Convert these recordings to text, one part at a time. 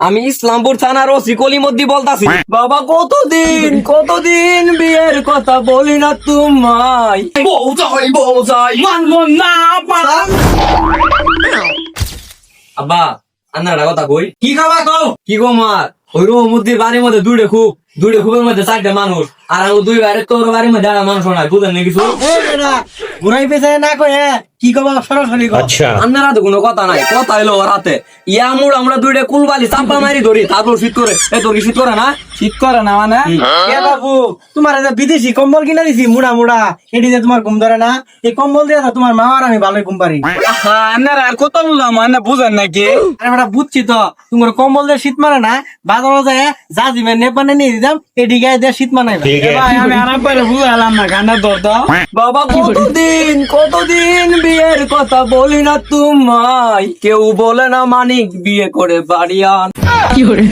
আমি ইসলামপুর থানার ওসি কলিমদ্দি বলতাছি। বাবা কতদিন কতদিন বিয়ের কথা বলি না তোমায়? মানবো না আব্বা আন্নার কথা কই। কি খাবা কও? কি গো মার ওই মধ্যে বাড়ির মধ্যে দুইটা খুব দুইটা খুবের মধ্যে চারটা মানুষ আর আমি দুই বারে তোর বাড়ির মধ্যে আমার মানুষ নাই বুঝেন না। কিছু ঘুরাই পেছাই না কয়ে কি কবা সরাসরি আচ্ছা। তো কোনো কথা নাই কথা হলো রাতে ইয়া মুড় আমরা দুইটা কুলবালি চাপা মারি ধরি তারপর শীত করে। এ তোর শীত করে না? শীত করে না মানে? এ বাবু তোমার যে বিদেশি কম্বল কিনা দিছি মুড়া মুড়া এটি যে তোমার ঘুম ধরে না এই কম্বল দিয়ে তোমার মামার আমি ভালোই ঘুম পারি। আপনারা কত বললাম মানে বুঝেন নাকি? আরে বুঝছি তো তোমার কম্বল দিয়ে শীত মারে না বাজার যায় যা দিবেন নেপানে নিয়ে হ্যাঁ। কতদিন কতদিন বিয়ের কথা বলি না কেউ বলে না মানিক বিয়ে করে বাড়ি আন। কি করে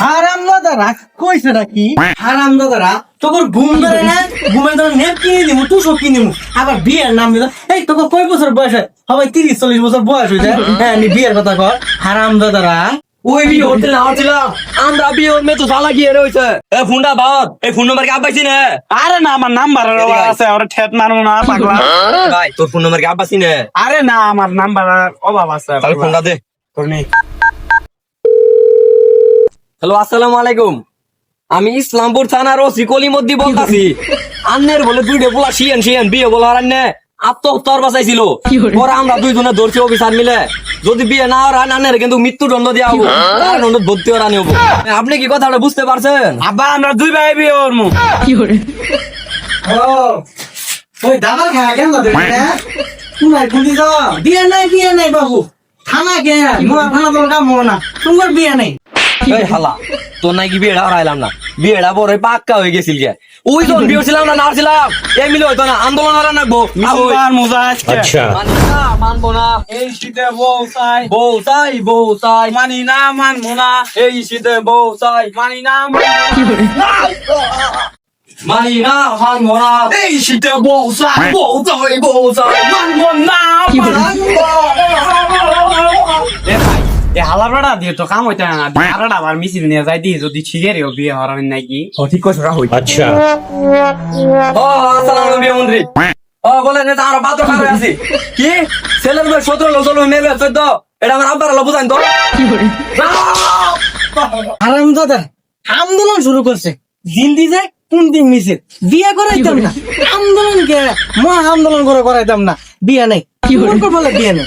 হারাম দাদারা কইছে নাকি? হ্যাঁ। হারাম দাদারা তোর ঘুম ধরে না? ঘুমে ধরে নেপ কিনে দিব তুষো কিনে আবার বিয়ের নাম দিল। এই তোকে কয় বছর বয়স হয়? হ্যাঁ, সবাই তিরিশ চল্লিশ বছর বয়স হয়েছে হ্যাঁ বিয়ের কথা কর হারাম দাদারা ওই বিয়ে হতে না আমরা বিয়ে ওর মেয়ে তো জ্বালা গিয়ে রয়েছে। এ ফোনটা বাদ এই ফোন নাম্বার কি আব্বাইছি না আরে না আমার নাম্বার আছে ওরা ঠেট মারবো না পাগলা। ভাই তোর ফোন নাম্বার কি আব্বাইছি না আরে না আমার নাম্বার অভাব আছে তাহলে ফোনটা দে। হ্যালো আসসালামু আলাইকুম। আমি ইসলামপুর থানার ওসি কলিমদ্দি বলতাছি। আন্নের বলে দুইটা পোলা শিয়ান শিয়ান বিয়ে বলা আর আন্নে। আত্মহত্যার বাঁচাইছিল পরে আমরা দুইজনে ধরছি অফিসার মিলে। যদি বিয়ে না হয় আন্নের কিন্তু মৃত্যু দণ্ড দেওয়া হব দণ্ড ভর্তি ওরা নিয়ে হব। আপনি কি কথাটা বুঝতে পারছেন? আব্বা আমরা দুই ভাই বিয়ে করব ও ওই দাদা খায় কেন তোমার গুলি যাও বিয়ে নাই বিয়ে নাই বাবু। থানা কে মোরা থানা তোর কাম না। তোমার বিয়ে নাই। এই হালা নাকি বিয়েটা হারাইলাম না। বিয়েটা বড় পাক্কা হয়ে গেছিল গে। ওই জন বিয়ে ছিলাম না নাড়ছিলাম। এই মিলে না আন্দোলন হারা নাকবো। আচ্ছা। মানবো না। এই শীতে বউ চাই। বউ চাই মানি না মানবো না। এই শীতে বউ চাই। মানি না মানি না মানবো না। এই শীতে বউ চাই। বউ চাই বউ চাই। মানবো না হালাবড়া দিয়ে তো কাম হইতা না। আবার মিছিল নিয়ে যাই যদি বিয়ে নাকি। ও ঠিক কইছ আচ্ছা। ও আসসালামু আলাইকুম মন্ত্রী। ও বাদ কি? ছেলের বয়স 17 14 এটা আমার আব্বার আলো তো। আরাম দাদা আন্দোলন শুরু করছে। জিন্দি যায় কোন দিন মিছিল বিয়ে করাইতাম না। আন্দোলন কে মহা আন্দোলন করে করাইতাম না। বিয়ে নাই। কি বলে বিয়ে নাই?